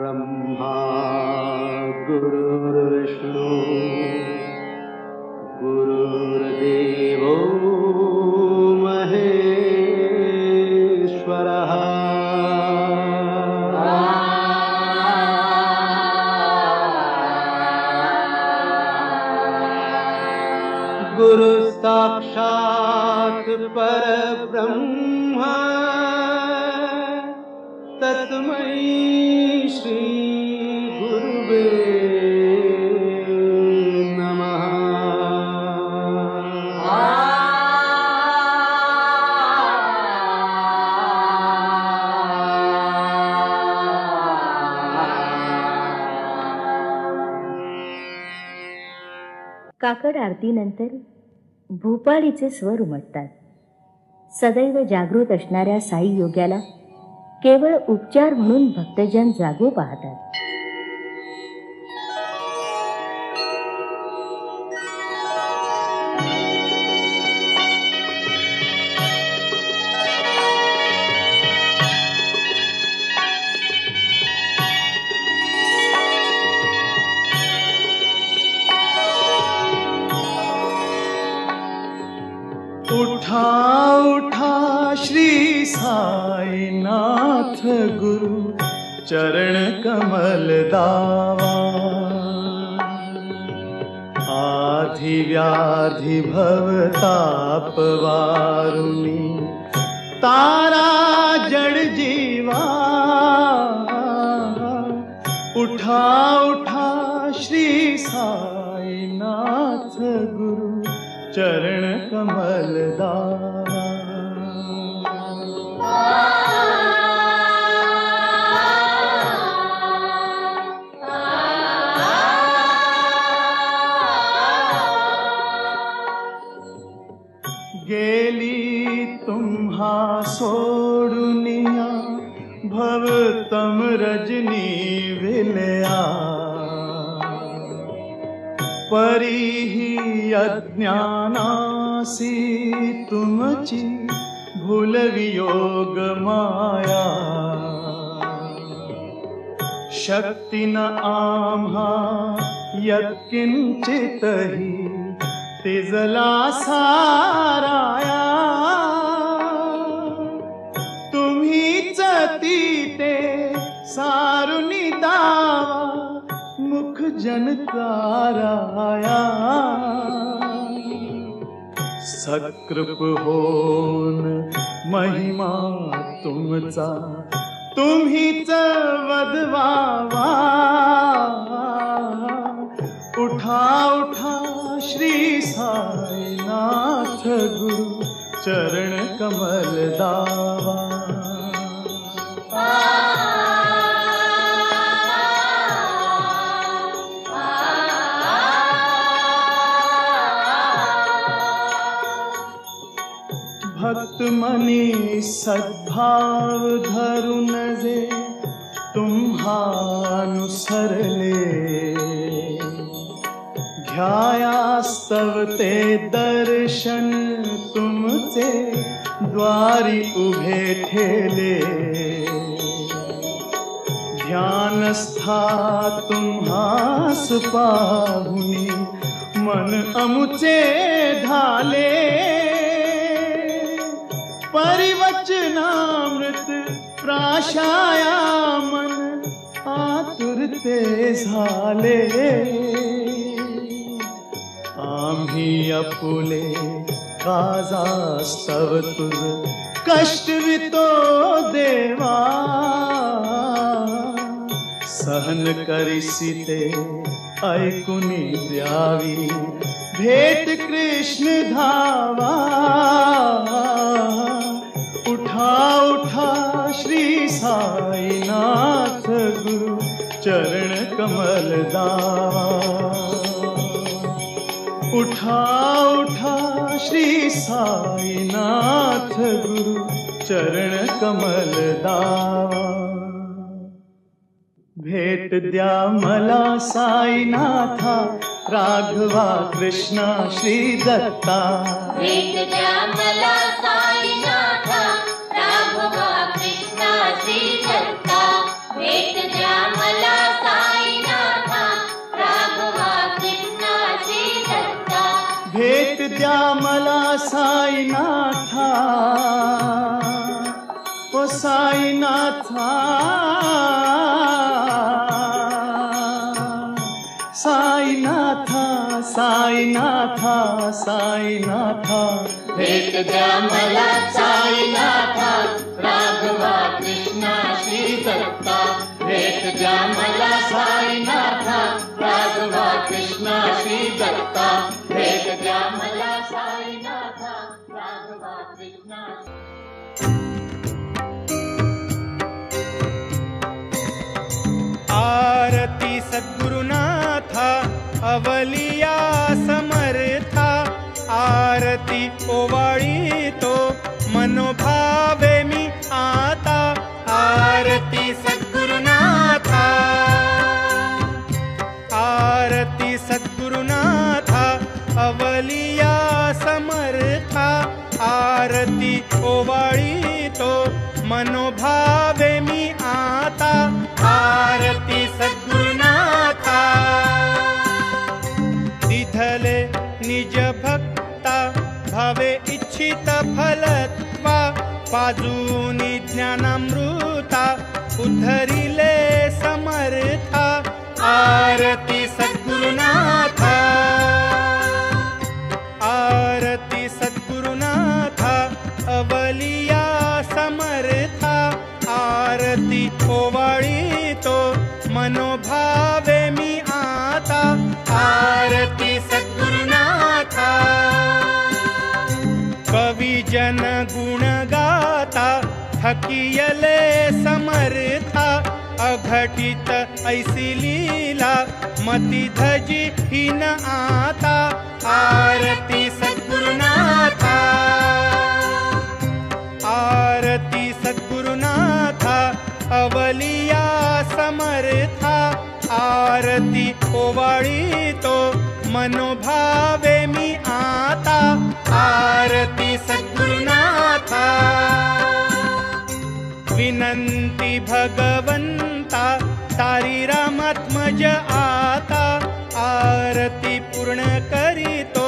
ब्रह्मा गुरुर्विष्णु। काकड आरतीनंतर भूपाळीचे स्वर उमटतात. सदैव जागृत असणाऱ्या साई योग्याला केवळ उपचार म्हणून भक्तजन जागू पाहतात. चरण कमल दावा। आधि व्याधि भवताप वारुणी। तारा जड़ जीवा। उठा उठा श्री साईनाथ गुरु चरण कमल दावा अज्ञानासी तुमची भूलवियोग माया शक्ती न आम्हा यत्किंचितही तिजला साराया तुम्हीच ती ते सारुनी दावा मुख जनकाराया सकृप होन महिमा तुमचा तुम्हीच वदवावा उठा उठा श्री साईनाथ गुरु चरण कमल दावा मनी सद्भाव धरुन जे तुम्हानुसरले घ्यायास्तव ते दर्शन तुमचे द्वारी उभे ठेले। ध्यानस्था तुम्हास पाहुनी मन अमुचे ढाले परिवचनामृत प्राशाया मन आतुरते झाले। आम्ही अपुले काजास्तव तुझ कष्टवितो देवा। सहन करिसी ते ऐकुनी द्यावी। भेट कृष्ण धावा। उठा उठा श्री साईनाथ गुरु चरण कमल दावा उठा उठा श्री साईनाथ गुरु चरण कमल दावा भेट द्या मला साईनाथा राघवा कृष्णा श्री दत्ता। भेट द्या मला भेट मला साईनाथा. ओ साईनाथा. साईनाथा साईनाथा साईनाथा. भेट द्या मला साईनाथा. राघवा कृष्णा श्री दत्ता भेट द्या मला साईनाथा. राघवा कृष्णा श्री दत्ता आरती सद्गुरुनाथा अवलिया समर्था। आरती ओवाळी तो मनोभावे मनोभावे मी आता आरती सद्गुरुनाथा. दिधले निज भक्ता भावे इच्छित फलत्वा पाजूनी ज्ञानामृत थकियले समर्था अघटित ऐसी लीला मती धजी हिन आता आरती सद्गुरुनाथा। आरती सद्गुरुनाथा अवलिया समर्था आरती ओवाळी तो मनोभावे मी आता आरती सद्गुरु विनंती भगवंता तारी रामात्मज आता आरती पूर्ण करीतो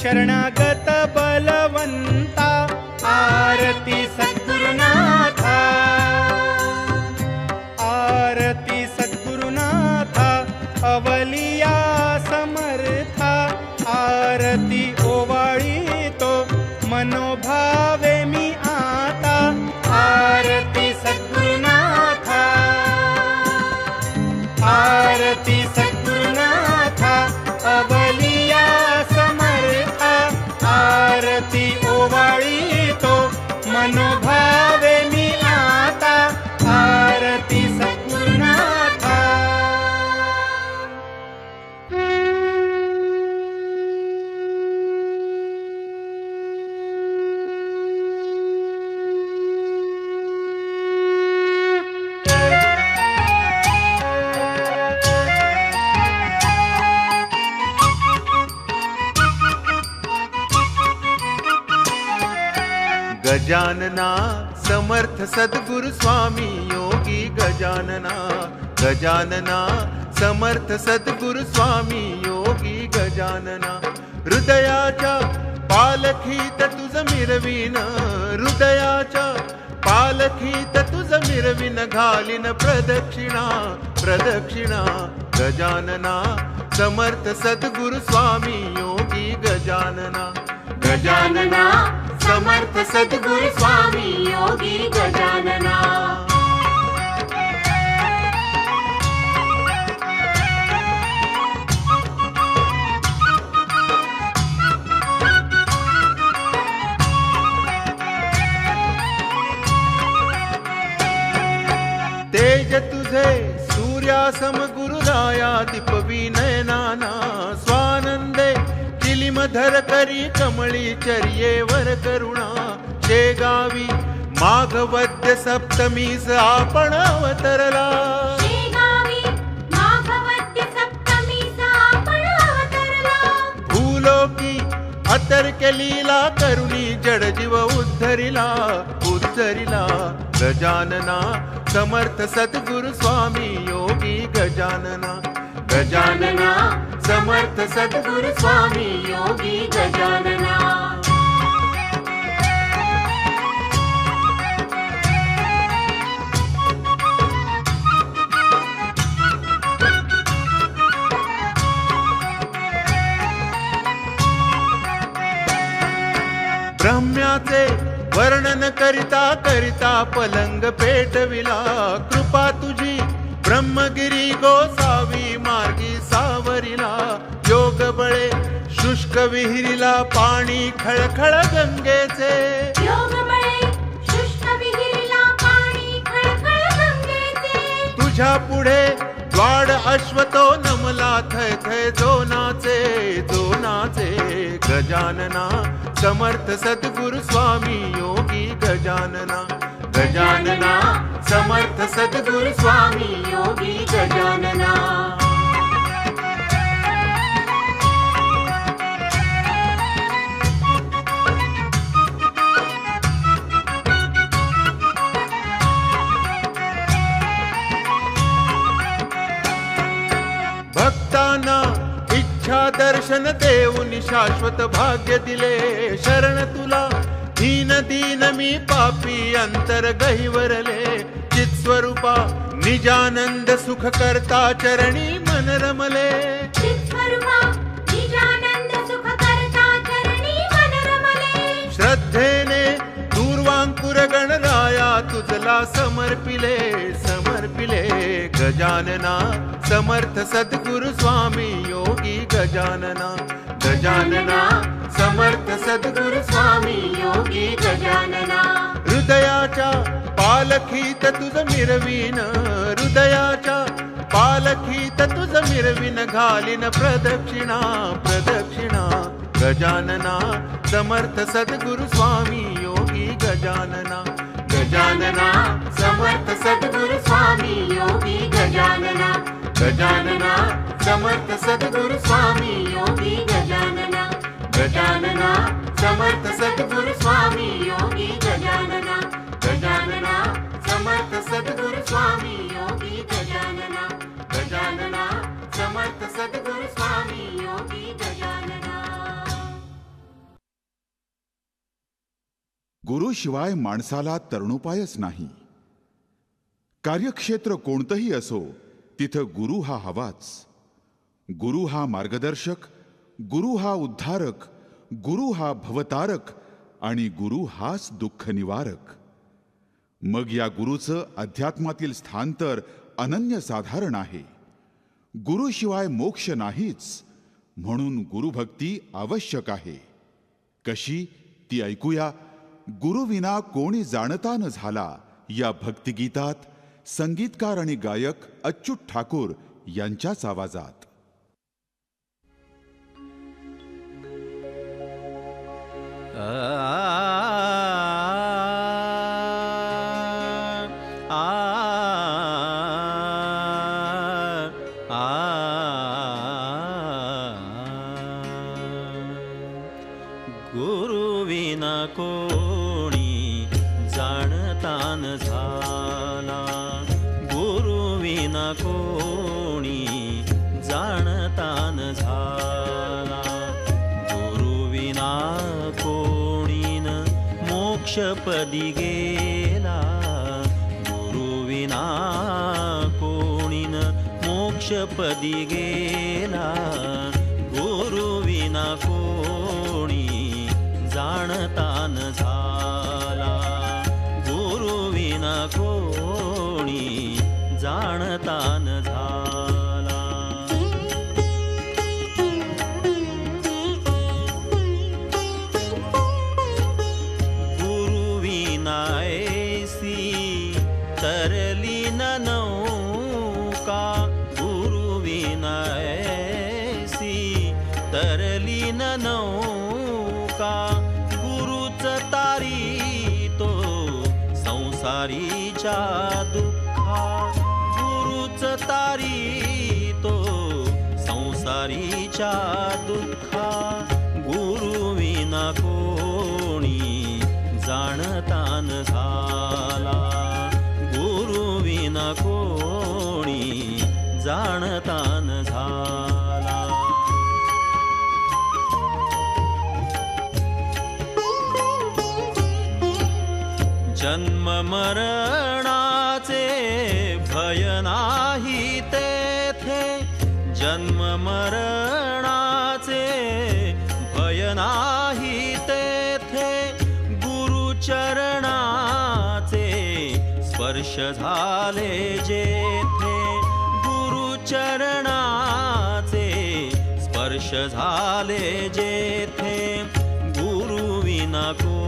शरणागत बलवंता आरती सद्गुरुनाथा गजानना समर्थ सद्गुरु स्वामी योगी गजानना गजानना समर्थ सद्गुरु स्वामी योगी गजानना हृदयाच्या पालखीत तुझ मिरविन हृदयाच्या पालखीत तुझ मिरविन घालिन प्रदक्षिणा प्रदक्षिणा। गजानना समर्थ सद्गुरु स्वामी योगी गजानना गजानना समर्थ सद्गुरु स्वामी योगी गजानना. तेज तुझे सूर्यासम गुरुराया दीपवी नयनाना स्वा किलिमधर करी कमळी चर्येवर करुणा शेगावी माघवद्य सप्तमीस आपण अवतरला. भूलोकी अतर्क्य लीला करुणी जडजीव उद्धरिला. उद्धरिला गजानना समर्थ सद्गुरु स्वामी योगी गजानना. गजानना समर्थ सद्गुरु स्वामी योगी गजानना. ब्रह्म्याचे वर्णन करिता करिता पलंग पेटविला कृपा तुझी ब्रह्मगिरी गोसावी मार्गी सावरिला योग बळे शुष्क विहिरीला पाणी खळखळ गंगेचे. तुझ्या पुढे द्वाड अश्वतो नमला थय थय जो नाचे जो नाचे गजानना. समर्थ सद्गुरु स्वामी योगी गजानना. गजानना समर्थ सद्गुरु स्वामी योगी गजानना. भक्तांना इच्छा दर्शन देऊन शाश्वत भाग्य दिले. शरण तुला दीन दीन मी पापी अंतर गहिवरले. चित्स्वरूपा निजानंद सुख करता चरणी मन रमले. श्रद्धेने दूर्वांकुर गणराया तुझला समर्पिले. समर्पिले गजानना समर्थ सद्गुरु स्वामी योगी गजानना. गजानना समर्थ सद्गुरु स्वामी योगी गजानना। हृदयाच्या पालखीत तुझ मिरवीन हृदयाच्या पालखीत तुझ मिरवीन घालीन प्रदक्षिणा प्रदक्षिणा। गजानना समर्थ सद्गुरु स्वामी योगी गजानना। गजानना समर्थ सद्गुरु स्वामी योगी गजानना। गजानना, समर्थ सद्गुरु स्वामी योगी गजानना। गजानना, समर्थ स्वामी योगी गजानना। गजानना, समर्थ स्वामी योगी गजानना। गजानना, समर्थ स्वामी योगी गुरुशिवाय माणसाला तरुणोपायच नाही. कार्यक्षेत्र कोणतंही असो तिथं गुरु हा हवाच. गुरु हा मार्गदर्शक गुरु हा उद्धारक गुरु हा भवतारक आणि गुरु हाच दुःख निवारक. मग या गुरुचं अध्यात्मातील स्थान तर अनन्यसाधारण आहे. गुरुशिवाय मोक्ष नाहीच म्हणून गुरुभक्ती आवश्यक आहे. कशी? ती ऐकूया. गुरुविना कोणी जाणता न झाला या भक्तिगीतात संगीतकार आणि गायक अच्युत ठाकूर यांच्याच आवाजात. आ मोक्षपदी गेला गुरुविना कोणीन मोक्षपदी गेला दुःखाच्या दुःखा गुरुविना कोणी जाणतान झाला. गुरुविना कोणी जाणतान झाला. जन्म मरणाचे भय नाही तेथे. जन्म मरण नाही तेथे गुरुचरणाचे स्पर्श झाले जेथे गुरुचरणाचे स्पर्श झाले जेथे गुरुविना को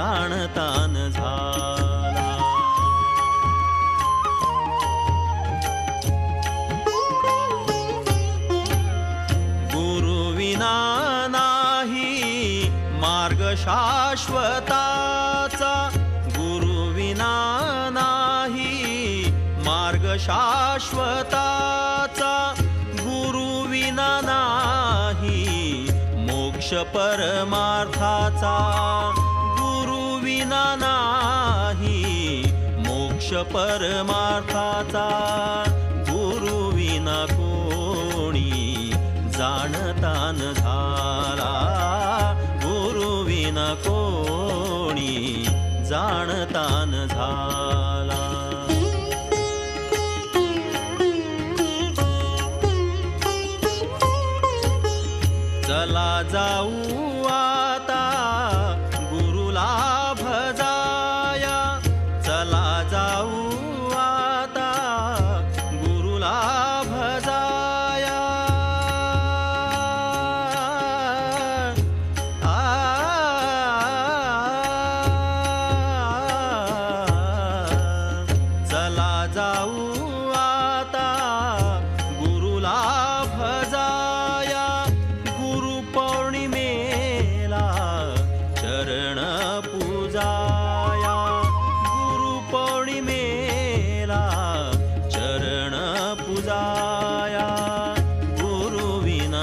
जाणतान झाला. गुरुविना नाही मार्ग शाश्वताचा. गुरुविना नाही मार्ग शाश्वताचा. गुरुविना नाही मोक्ष परमार्थाचा. नाही. मोक्ष परमार्थाचा गुरुविना कोणी जाणतान झाला. गुरुविना कोणी जाणतान झाला. चला जाऊ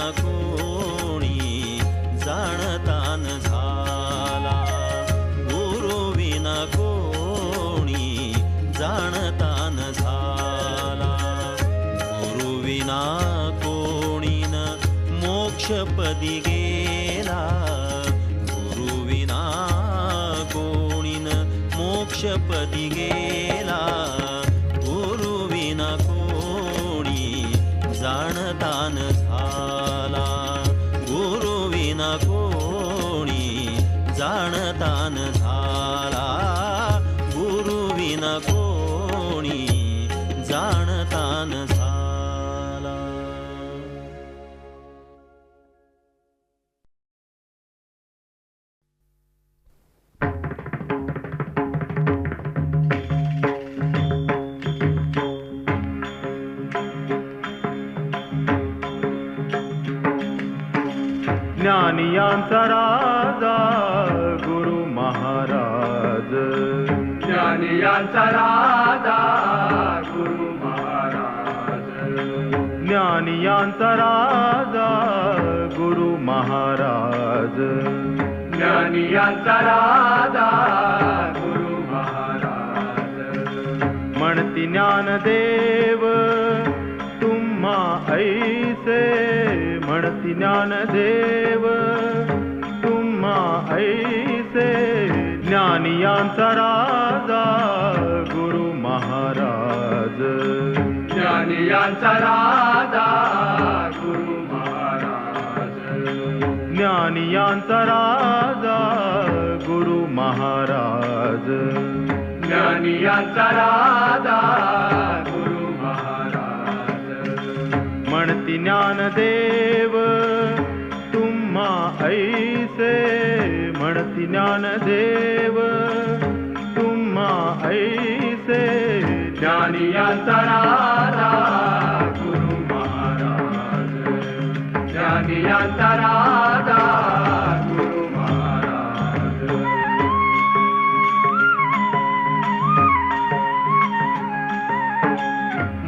থাকুন ज्ञानियांचा राजा गुरु महाराज. ज्ञानियांचा राजा गुरु महाराज. ज्ञानियांचा राजा गुरु महाराज. ज्ञानियांचा राजा गुरु महाराज. म्हणती ज्ञानदेव तुम्हा ऐसे. म्हणती ज्ञानदेव ऐसे ज्ञानियांचा राजा गुरु महाराज. ज्ञानियांचा राजा गुरु महाराज. ज्ञानियांचा राजा गुरु महाराज. ज्ञानियांचा राजा गुरु महाराज. म्हणती ज्ञानदेव म्हणती ज्ञानदेव तुम्हा ऐसे ज्ञानियांचा राजा गुरु महाराज ज्ञानियांचा राजा गुरु महाराज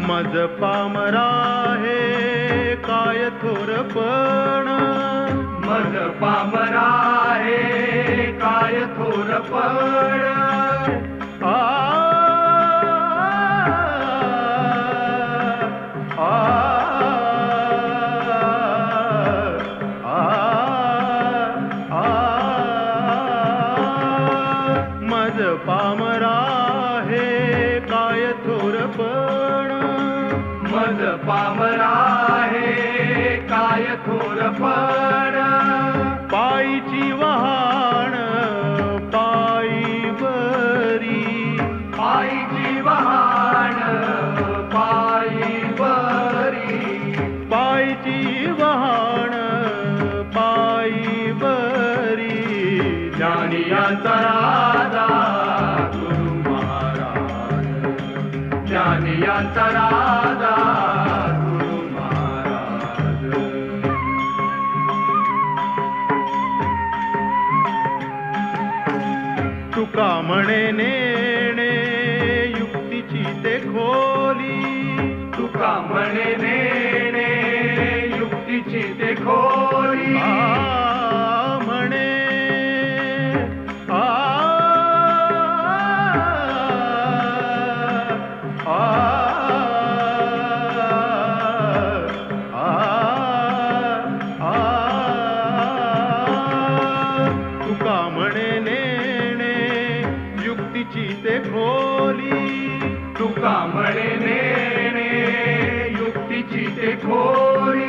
मज पामरा हे काय थोरपण मज पामरा हे काय थोरपण ज्ञानियांचा राजा गुरु महाराज. ज्ञानियांचा राजा गुरु महाराज. तुका म्हणे नेणे युक्तीची ते खोली. तुका म्हणे नेणे युक्तीची ते खोली. मे युक्तीची ते खोरी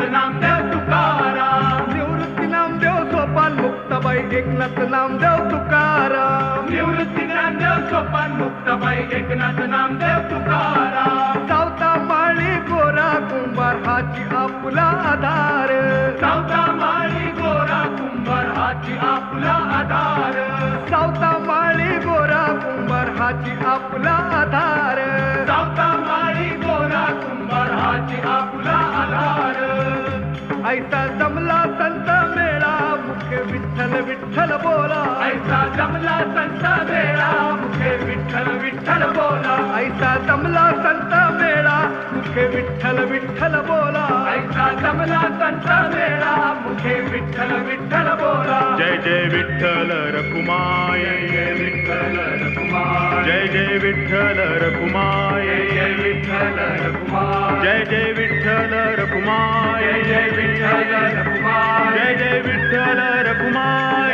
नामदेव तुकाराम. निवृत्ती नामदेव सोपान मुक्ताबाई एकनाथ नामदेव तुकाराम. निवृत्ती नामदेव सोपान मुक्ताबाई एकनाथ नामदेव तुकाराम. सावता माळी गोरा कुंभार हाची आपला आधार. सावता माळी गोरा कुंभार हाची आपला आधार. सावता माळी गोरा कुंभार हाची आपला आधार. हाची आपला आधार. ऐसा जमला संत मेळा मुखे विठ्ठल विठ्ठल बोला. ऐसा जमला संत वेळा मुखे विठ्ठल विठ्ठल बोला. ऐसा जमला संत मेळा मुखे विठ्ठल विठ्ठल बोला. ऐसा जमला संत मेळा హే విఠల విఠల బోలా. జయ జయ విఠల రకుమాయ జయ విఠల రకుమాయ జయ జయ విఠల రకుమాయ జయ విఠల రకుమాయ జయ జయ విఠల రకుమాయ జయ జయ విఠల రకుమాయ